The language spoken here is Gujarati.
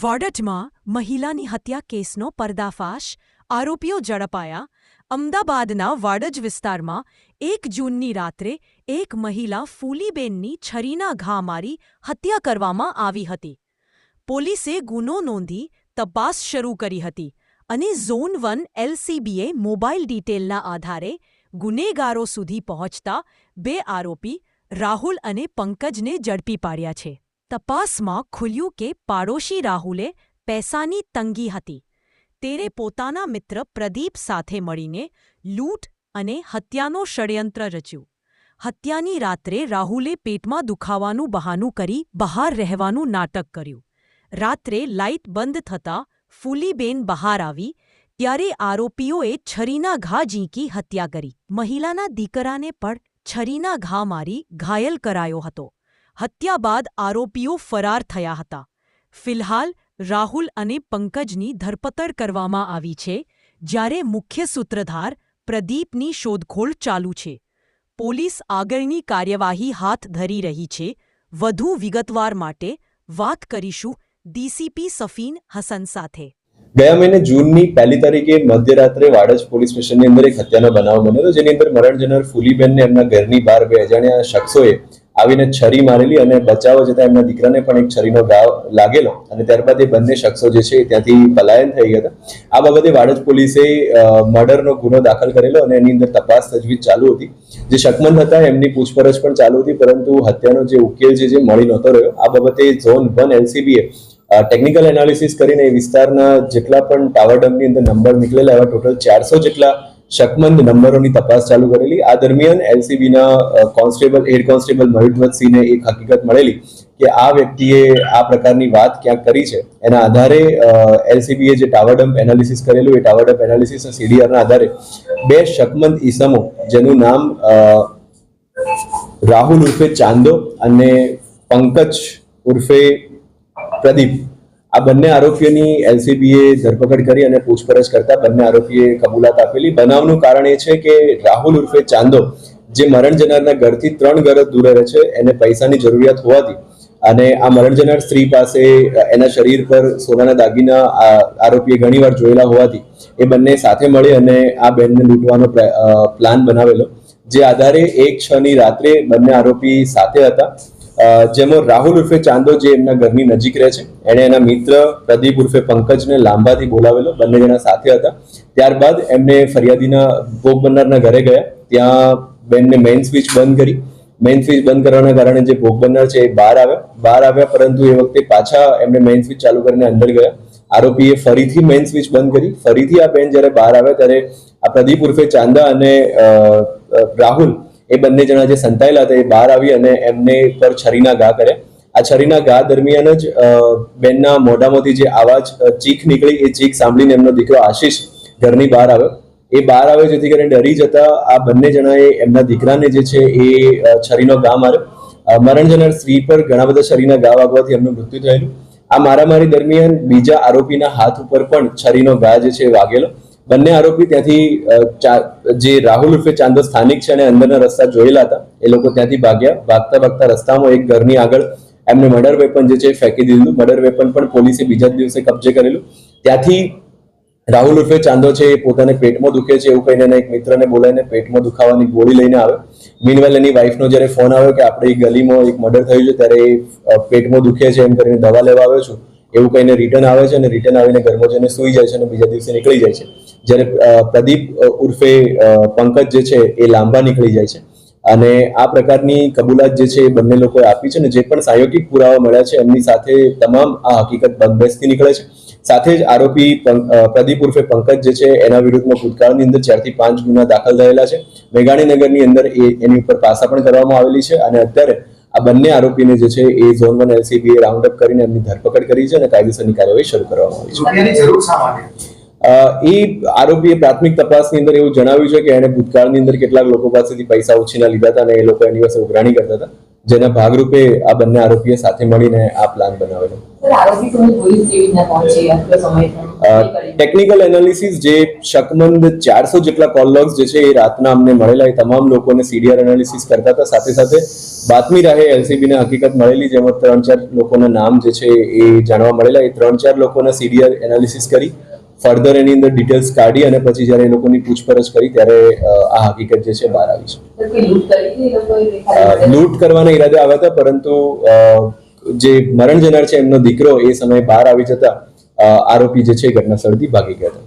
વાડટમાં મહિલાની હત્યા કેસનો પર્દાફાશ, આરોપીઓ ઝડપાયા. અમદાવાદના વાડજ વિસ્તારમાં એક જૂનની રાત્રે એક મહિલા ફૂલીબેનની છરીના ઘા મારી હત્યા કરવામાં આવી હતી. પોલીસે ગુનો નોંધી તપાસ શરૂ કરી હતી અને ઝોન વન એલસીબીએ મોબાઈલ ડિટેલના આધારે ગુનેગારો સુધી પહોંચતા બે આરોપી રાહુલ અને પંકજને ઝડપી પાડ્યા છે. તપાસમાં ખુલ્યું કે પાડોશી રાહુલે પૈસાની તંગી હતી. તેણે પોતાના મિત્ર પ્રદીપ સાથે મળીને લૂંટ અને હત્યાનો ષડયંત્ર રચ્યું. હત્યાની રાત્રે રાહુલે પેટમાં દુખાવાનું બહાનું કરી બહાર રહેવાનું નાટક કર્યું. રાત્રે લાઇટ બંધ થતાં ફૂલીબેન બહાર આવી, ત્યારે આરોપીઓએ છરીના ઘા ઝીંકી હત્યા કરી. મહિલાના દીકરાને પણ છરીના ઘા મારી ઘાયલ કરાયો હતો. હત્યા બાદ આરોપીઓ ફરાર થયા હતા. ફિલહાલ, રાહુલ અને પંકજની ધરપકડ કરવામાં આવી છે, જ્યારે મુખ્ય સૂત્રધાર પ્રદીપની શોધખોળ ચાલુ છે. પોલીસ આગળની કાર્યવાહી હાથ ધરી રહી છે. વધુ વિગતવાર માટે વાત કરીશું ડીસીપી સફીન હસન સાથે. ગયા મહિને જૂનની પહેલી તારીખે મધ્યરાત્રે વાડજ પોલીસ સ્ટેશનની અંદર એક હત્યાનો બનાવ બન્યો હતો જેની અંદર મરણ ફૂલીબેનને એમના ઘરની બહાર બે અજાણ્યા શખ્સોએ આવીને છરી મારેલી અને બચાવવા જતા એમના દીકરાને પણ એક છરીનો દાવ લાગેલો. અને ત્યારબાદ એ બંને શખ્સો જે છે ત્યાંથી પલાયન થઈ ગયા હતા. આ બાબતે વાડજ પોલીસે મર્ડરનો ગુનો દાખલ કરેલો અને એની અંદર તપાસ તજવીજ ચાલુ હતી. જે શકમંદ હતા એમની પૂછપરછ પણ ચાલુ હતી, પરંતુ હત્યાનો જે ઉકેલ છે જે મળી નહોતો રહ્યો. આ બાબતે ઝોન વન એલસીબીએ ટેકનિકલ એનાલિસિસ કરીને વિસ્તારના જેટલા પણ ટાવર ડમની અંદર નંબર નીકળેલા એવા ટોટલ ચારસો જેટલા શકમંદ નંબરોની તપાસ ચાલુ કરેલી. આ દરમિયાન એલસીબીના કોન્સ્ટેબલ હેડ કોન્સ્ટેબલ મયુરધ્વજસિંહને એક હકીકત મળેલી કે આ વ્યક્તિએ આ પ્રકારની વાત ક્યાંક કરી છે. એના આધારે એલસીબીએ જે ટાવર ડમ્પ એનાલિસિસ કરેલું, એ ટાવર એનાલિસિસ સીડીઆરના આધારે બે શકમંદ ઈસમો, જેનું નામ રાહુલ ઉર્ફે ચાંદો અને પંકજ ઉર્ફે પ્રદીપ આ બંને આરોપીઓની એલસીબીએ ધરપકડ કરી અને પૂછપરછ કરતા બંને આરોપીએ કબૂલાત આપેલી. બનાવનું કારણ એ છે કે રાહુલ ઉર્ફે ચાંદો, જે મરણ જનારના ઘરથી ત્રણ ઘર દૂર રહે છે, એને પૈસાની જરૂરિયાત હોવાથી અને આ મરણ જનાર સ્ત્રી પાસે એના શરીર પર સોનાના દાગીના આરોપીએ ઘણીવાર જોયેલા હોવાથી એ બંને સાથે મળી અને આ બેનને લૂંટવાનો પ્લાન બનાવેલો, જે આધારે એક છ ની રાત્રે બંને આરોપી સાથે હતા. જેમાં રાહુલ ઉર્ફે ચાંદો જે એમના ઘરની નજીક રહે છે, એણે એના મિત્ર પ્રદીપ ઉર્ફે પંકજને લાંબાથી બોલાવેલો, બંને જણા સાથે હતા. ત્યારબાદ એમને ફરિયાદીના ભોગ બનનારના ઘરે ગયા. ત્યાં બેનને મેઇન સ્વિચ બંધ કરી. મેઇન સ્વિચ બંધ કરવાના કારણે જે ભોગ બનનાર છે એ બહાર આવ્યા. બહાર આવ્યા પરંતુ એ વખતે પાછા એમને મેઇન સ્વિચ ચાલુ કરીને અંદર ગયા. આરોપીએ ફરીથી મેઇન સ્વિચ બંધ કરી. ફરીથી આ બેન જ્યારે બહાર આવ્યા ત્યારે આ પ્રદીપ ઉર્ફે ચાંદા અને રાહુલ એ બંને જણા જે સંતાયેલા હતા એ બહાર આવી અને એમને પર છરીના ઘા કર્યા. આ છરીના ઘા દરમિયાન જ બેનના મોઢામાંથી જે આવાજ ચીખ નીકળી, એ ચીખ સાંભળીને એમનો દીકરો આશીષ ઘરની બહાર આવ્યો. એ બહાર આવ્યો જેથી કરીને ડરી જતા આ બંને જણાએ એમના દીકરાને જે છે એ છરીનો ઘા માર્યો. મરણ જનાર સ્ત્રી પર ઘણા બધા છરીના ઘા વાગવાથી એમનું મૃત્યુ થયેલું. આ મારામારી દરમિયાન બીજા આરોપીના હાથ ઉપર પણ છરીનો ઘા જે છે વાગેલો. બંને આરોપી ત્યાંથી જે રાહુલ ઉર્ફે ચાંદો સ્થાનિક છે અને અંદરના રસ્તા જોયેલા હતા, એ લોકો ત્યાંથી ભાગ્યા. ભાગતા ભાગતા રસ્તામાં એક ઘરની આગળ એમને મર્ડર વેપન જે છે ફેંકી દીધું. મર્ડર વેપન પણ પોલીસે બીજા દિવસે કબજે કરેલું. ત્યાંથી રાહુલ ઉર્ફે ચાંદો છે એ પોતાને પેટમાં દુખે છે એવું કહીને એક મિત્રને બોલાવીને પેટમાં દુખાવાની ગોળી લઈને આવે મીનવેલ એની વાઈફનો જ્યારે ફોન આવ્યો કે આપણે એ ગલીમાં એક મર્ડર થયું છે, ત્યારે એ પેટમાં દુખે છે એમ કરીને દવા લેવા આવ્યો છું. એવું કહીને રિટર્ન આવે છે અને રિટર્ન આવીને ઘરમાં જઈને સૂઈ જાય છે અને બીજા દિવસે નીકળી જાય છે. જ્યારે પ્રદીપ ઉર્ફે પંકજ જે છે એ લાંબા નીકળી જાય છે. અને આ પ્રકારની કબૂલાત જે છે એ બંને લોકોએ આપી છે અને જે પણ પ્રાયોગિક પુરાવા મળ્યા છે એમની સાથે તમામ આ હકીકત બંધબેસથી નીકળે છે. સાથે જ આરોપી પ્રદીપ ઉર્ફે પંકજ જે છે એના વિરુદ્ધમાં ભૂતકાળની અંદર ચારથી પાંચ ગુના દાખલ થયેલા છે. મેઘાણીનગરની અંદર એ, એની ઉપર પાસા પણ કરવામાં આવેલી છે અને અત્યારે આ બંને આરોપીને જે છે એ ઝોન વન એલસીબીએ રાઉન્ડ અપ કરીને એમની ધરપકડ કરી છે અને કાયદેસરની કાર્યવાહી શરૂ કરવામાં આવી છે. એ આરોપીએ પ્રાથમિક તપાસની અંદર એવું જણાવ્યું છે કે એણે ભૂતકાળની અંદર કેટલાક લોકો પાસેથી પૈસા ઉછીના લીધા હતા અને એ લોકો એની પાસે ઉઘરાણી કરતા હતા. જેના ભાગરૂપે આ બંને આરોપીએ સાથે મળીને આ પ્લાન બનાવેલો. ટેકનિકલ એનાલિસિસ જે શકમંદ ચારસો જેટલા કોલ લોગ્સ જે છે એ રાતના અમને મળેલા એ તમામ લોકોને સીડીઆર એનાલિસિસ કરતા હતા. સાથે સાથે બાતમી રાહે એલસીબીને હકીકત મળેલી જેમાં ત્રણ ચાર લોકોના નામ જે છે એ જાણવા મળેલા. એ ત્રણ ચાર લોકોના સીડીઆર એનાલિસિસ કરી ફર્ધર એની અંદર ડિટેલ્સ કાઢી અને પછી જ્યારે એ લોકોની પૂછપરછ કરી ત્યારે આ હકીકત જે છે બહાર આવી છે. લૂંટ કરવાના ઈરાદે આવ્યા હતા પરંતુ જે મરણ જનાર છે એમનો દીકરો એ સમયે બહાર આવી જતા આરોપી જે છે ઘટના સ્થળથી ભાગી ગયા હતા.